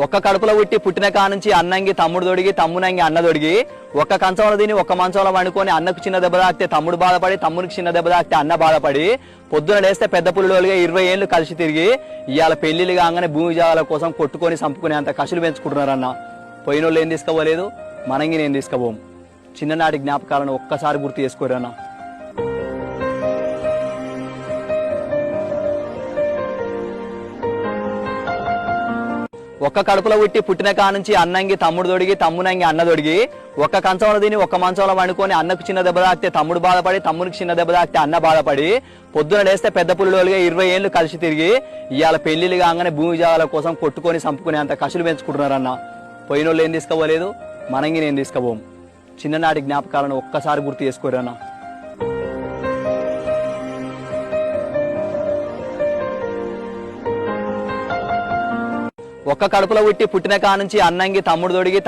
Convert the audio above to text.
ఒక్క కడుపులో పుట్టి పుట్టిన కా నుంచి అన్నంగి తమ్ముడు దొడిగి తమ్మునంగి అన్న దొడిగి ఒక్క కంచంలో తిని ఒక్క మంచంలో వండుకొని అన్నకు చిన్న దెబ్బ తాకితే తమ్ముడు బాధపడి తమ్మునికి చిన్న దెబ్బ తాకితే అన్న బాధపడి పొద్దున లేస్తే పెద్ద పుల్లిగా ఇరవై ఏళ్ళు కలిసి తిరిగి ఇవాళ పెళ్ళిళ్ళు కాగానే భూమి జాగాల కోసం కొట్టుకొని చంపుకునే అంత కసులు పెంచుకుంటున్నారన్న. పోయినోళ్ళు ఏం తీసుకోవలేదు మనంగి నేను తీసుకోబోం చిన్ననాటి జ్ఞాపకాలను ఒక్కసారి గుర్తు చేసుకోరన్నా. ఒక్క కడుపులో పుట్టి పుట్టిన నుంచి అన్నంగి తమ్ముడు దొడిగి తమ్మునంగి అన్న దొడిగి ఒక్క కంచంలో తిని ఒక్క మంచంలో వండుకొని అన్నకు చిన్న దెబ్బ తాకితే తమ్ముడు బాధపడి తమ్మునికి చిన్న దెబ్బ తాకితే అన్న బాధపడి పొద్దున లేస్తే పెద్ద పుల్లులుగా ఇరవై ఏళ్ళు కలిసి తిరిగి ఇవాళ పెళ్ళిళ్ళు కాగానే భూమి జాగాల కోసం కొట్టుకొని చంపుకునే అంత కసులు పెంచుకుంటున్నారన్న. పోయినోళ్ళు ఏం తీసుకోవలేదు మనంగి నేను తీసుకోబోం చిన్ననాటి జ్ఞాపకాలను ఒక్కసారి గుర్తు చేసుకోరన్నా. ఒక్క కడుపులో పుట్టి పుట్టిన కా నుంచి అన్నంగి తమ్ముడు దొడిగి